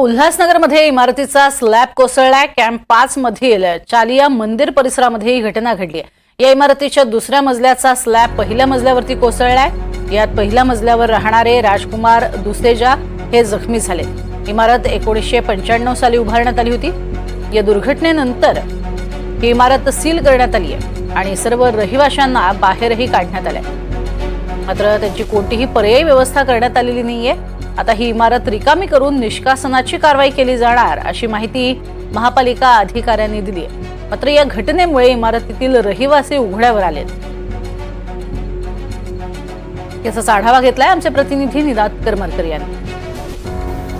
उल्हासनगरमध्ये इमारतीचा स्लॅब कोसळला. कॅम्प पाच मधील चालिया मंदिर परिसरामध्ये ही घटना घडली आहे. या इमारतीच्या दुसऱ्या मजल्याचा स्लॅब पहिल्या मजल्यावरती कोसळलाय. यात पहिल्या मजल्यावर राहणारे राजकुमार दुसेजा हे जखमी झाले. इमारत एकोणीसशे पंच्याण्णव साली उभारण्यात आली होती. या दुर्घटनेनंतर ही इमारत सील करण्यात आली आहे आणि सर्व रहिवाशांना बाहेरही काढण्यात आलंय. मात्र त्यांची कोणतीही पर्यायी व्यवस्था करण्यात आलेली नाहीये. आता ही इमारत रिकामी करून निष्कासनाची कारवाई केली जाणार अशी माहिती महापालिका अधिकाऱ्यांनी दिली आहे. मात्र या घटनेमुळे इमारतीतील रहिवासी उघड्यावर आले याचाच आढावा घेतलाय आमचे प्रतिनिधी निदात करमरकर यांनी.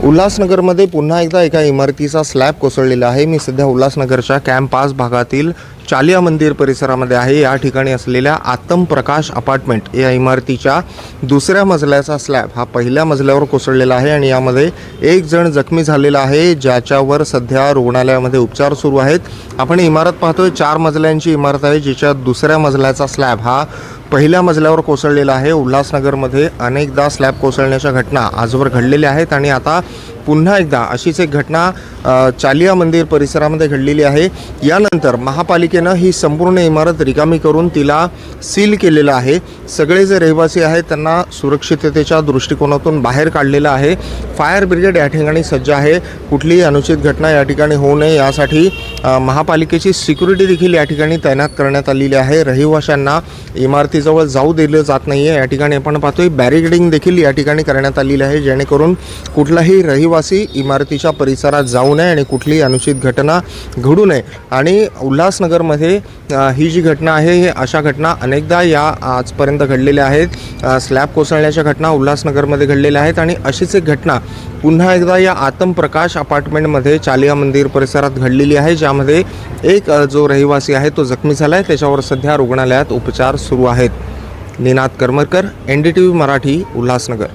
उल्हासनगरमध्ये पुन्हा एकदा एका इमारतीचा स्लॅब कोसळलेला आहे. मी सध्या उल्हासनगरच्या कॅम्प पाच भागातील चालिया मंदिर परिसरामध्ये आहे. या ठिकाणी असलेल्या आतम प्रकाश अपार्टमेंट या इमारतीच्या दुसऱ्या मजल्याचा स्लॅब हा पहिल्या मजल्यावर कोसळलेला आहे आणि यामध्ये एक जण जखमी झालेला आहे ज्याच्यावर सध्या रुग्णालयामध्ये उपचार सुरू आहेत. आपण इमारत पाहतोय चार मजल्यांची इमारत आहे जिच्या दुसऱ्या मजल्याचा स्लॅब हा पहिल्या मजल्यावर कोसळलेला आहे. उल्हासनगरमध्ये अनेकदा स्लॅब कोसळण्याच्या घटना आजवर घडलेल्या आहेत आणि आता पुन्हा एकदा अशीच एक घटना चालिया मंदिर परिसरामध्ये घडलेली आहे. यानंतर महापालिकेनं ही संपूर्ण इमारत रिकामी करून तिला सील केलेलं आहे. सगळे जे रहिवासी आहेत त्यांना सुरक्षिततेच्या दृष्टिकोनातून बाहेर काढलेलं आहे. फायर ब्रिगेड या ठिकाणी सज्ज आहे. कुठलीही अनुचित घटना या ठिकाणी होऊ नये यासाठी महापालिकेची सिक्युरिटी देखील या ठिकाणी तैनात करण्यात आलेली आहे. रहिवाशांना इमारतीजवळ जाऊ दिलं जात नाही आहे या ठिकाणी आपण पाहतोय बॅरिकेडिंग देखील या ठिकाणी करण्यात आलेली आहे जेणेकरून कुठलाही रहिवासी इमारतीच्या परिसरात जाऊ नये आणि कुठलीही अनुचित घटना घडू नये. आणि उल्हासनगरमध्ये ही जी घटना आहे हे अशा घटना अनेकदा या आजपर्यंत घडलेल्या आहेत. स्लॅब कोसळण्याच्या घटना उल्हासनगरमध्ये घडलेल्या आहेत आणि अशीच एक घटना पुन्हा एकदा या आतम प्रकाश अपार्टमेंटमध्ये चालिया मंदिर परिसरात घडलेली आहे ज्या त्यामध्ये एक जो रहिवासी आहे तो जखमी झाला आहे त्याच्यावर सध्या रुग्णालयात उपचार सुरू आहेत. Ninad Karmarkar N D T V Marathi Ulhasnagar.